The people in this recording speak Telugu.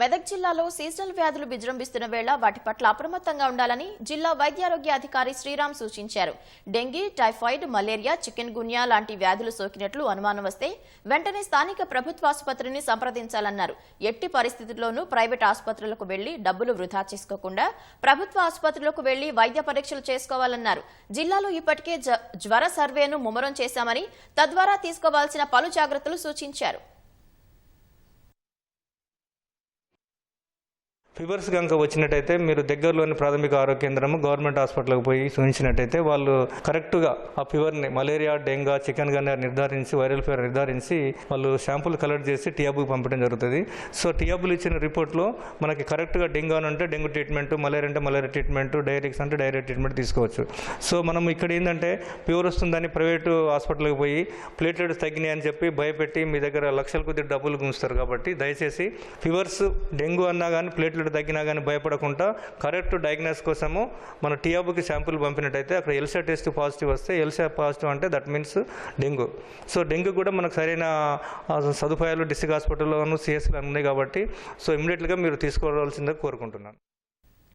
మెదక్ జిల్లాలో సీజనల్ వ్యాధులు విజృంభిస్తున్న వేళ వాటి పట్ల అప్రమత్తంగా ఉండాలని జిల్లా వైద్యారోగ్య అధికారి శ్రీరామ్ సూచించారు. Dengue typhoid malaria chikungunya లాంటి వ్యాధులు సోకినట్లు అనుమానం వస్తే వెంటనే స్థానిక ప్రభుత్వ ఆసుపత్రిని సంప్రదించాలన్నారు. ఎట్టి పరిస్థితుల్లోనూ ప్రైవేట్ ఆసుపత్రులకు వెళ్ళి డబ్బులు వృధా చేసుకోకుండా ప్రభుత్వ ఆసుపత్రులకు వెళ్ళి వైద్య పరీక్షలు చేసుకోవాలన్నారు. జిల్లాలో ఇప్పటికే జ్వర సర్వేను ముమ్మరం చేశామని తద్వారా తీసుకోవాల్సిన పలు జాగ్రత్తలు సూచించారు. ఫీవర్స్ కనుక వచ్చినట్టయితే మీరు దగ్గరలోని ప్రాథమిక ఆరోగ్య కేంద్రము గవర్నమెంట్ హాస్పిటల్కి పోయి చూపించినట్టయితే వాళ్ళు కరెక్ట్గా ఆ ఫీవర్ని మలేరియా డెంగా చికెన్ గన్ నిర్ధారించి వైరల్ ఫీవర్ నిర్ధారించి వాళ్ళు శాంపుల్ కలెక్ట్ చేసి టీఆబ్కి పంపడం జరుగుతుంది. సో టీఆబ్లు ఇచ్చిన రిపోర్ట్లో మనకి కరెక్ట్గా డెంగా అంటే డెంగ్యూ ట్రీట్మెంట్ మలేరియా అంటే మలేరియా ట్రీట్మెంట్ డైరెక్స్ అంటే డైరియా ట్రీట్మెంట్ తీసుకోవచ్చు. సో మనం ఇక్కడ ఏంటంటే ఫీవర్ వస్తుందని ప్రైవేటు హాస్పిటల్కి పోయి ప్లేట్లెట్స్ తగ్గినాయి అని చెప్పి భయపెట్టి మీ దగ్గర లక్షల కొద్ది డబ్బులు గుంచుతారు కాబట్టి దయచేసి ఫీవర్స్ డెంగ్యూ అన్నా కానీ ప్లేట్లెట్ తగ్గినా కానీ భయపడకుండా కరెక్ట్ డయాగ్నోస్ కోసము మన టీఆబుకి శాంపుల్ పంపినట్టయితే అక్కడ ఎల్సా టెస్ట్ పాజిటివ్ వస్తే ఎల్సా పాజిటివ్ అంటే that means dengue. So dengue కూడా మనకు సరైన సదుపాయాలు డిస్ట్రిక్ట్ హాస్పిటల్లోనూ సిఎస్లో ఉన్నాయి కాబట్టి సో ఇమ్మీడియట్గా మీరు తీసుకోవాల్సిందే కోరుకుంటున్నాను.